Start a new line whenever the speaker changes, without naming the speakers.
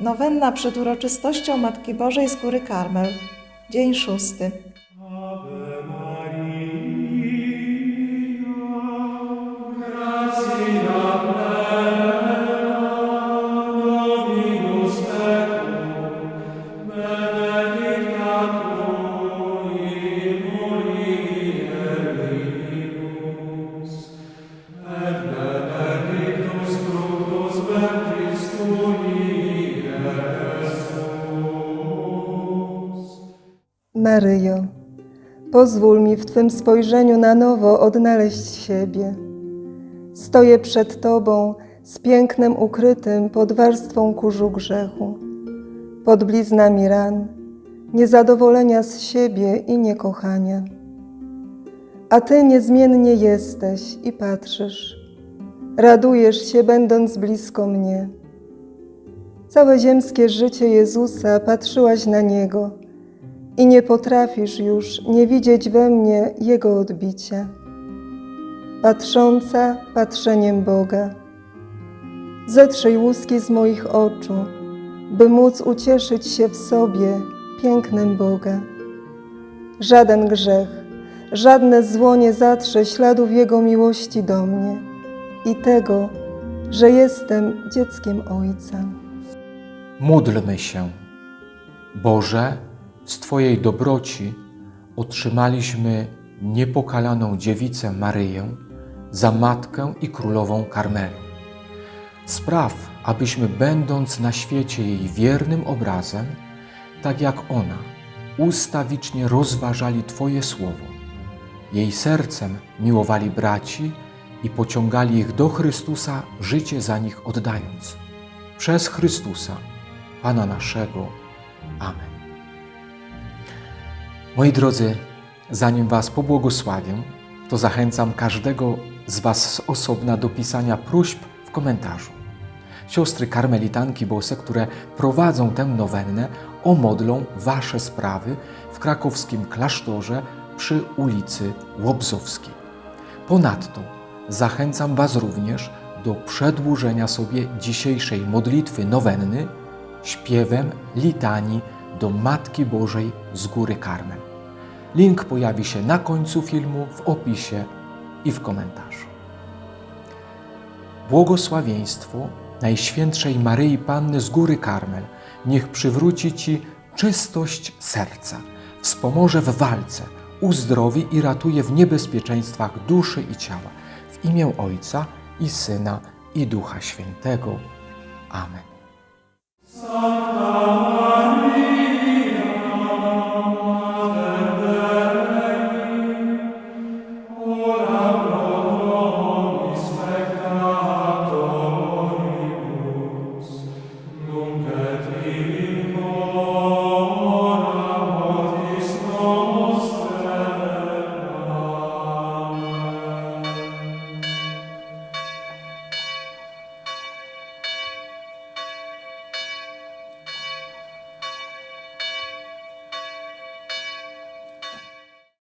Nowenna przed uroczystością Matki Bożej z Góry Karmel. Dzień szósty.
Maryjo, pozwól mi w Twym spojrzeniu na nowo odnaleźć siebie. Stoję przed Tobą z pięknem ukrytym pod warstwą kurzu grzechu, pod bliznami ran, niezadowolenia z siebie i niekochania. A Ty niezmiennie jesteś i patrzysz, radujesz się, będąc blisko mnie. Całe ziemskie życie Jezusa patrzyłaś na Niego i nie potrafisz już nie widzieć we mnie Jego odbicia. Patrząca patrzeniem Boga. Zetrzyj łuski z moich oczu, by móc ucieszyć się w sobie pięknem Boga. Żaden grzech, żadne zło nie zatrze śladów Jego miłości do mnie i tego, że jestem dzieckiem Ojca.
Módlmy się. Boże, z Twojej dobroci otrzymaliśmy niepokalaną dziewicę Maryję za matkę i królową Karmelu. Spraw, abyśmy będąc na świecie jej wiernym obrazem, tak jak ona, ustawicznie rozważali Twoje słowo, jej sercem miłowali braci i pociągali ich do Chrystusa, życie za nich oddając. Przez Chrystusa, Pana naszego. Amen. Moi drodzy, zanim Was pobłogosławię, to zachęcam każdego z Was z osobna do pisania próśb w komentarzu. Siostry karmelitanki bose, które prowadzą tę nowennę, omodlą Wasze sprawy w krakowskim klasztorze przy ulicy Łobzowskiej. Ponadto zachęcam Was również do przedłużenia sobie dzisiejszej modlitwy nowenny śpiewem litanii do Matki Bożej z Góry Karmel. Link pojawi się na końcu filmu, w opisie i w komentarzu. Błogosławieństwo Najświętszej Maryi Panny z Góry Karmel niech przywróci Ci czystość serca, wspomoże w walce, uzdrowi i ratuje w niebezpieczeństwach duszy i ciała. W imię Ojca i Syna i Ducha Świętego. Amen.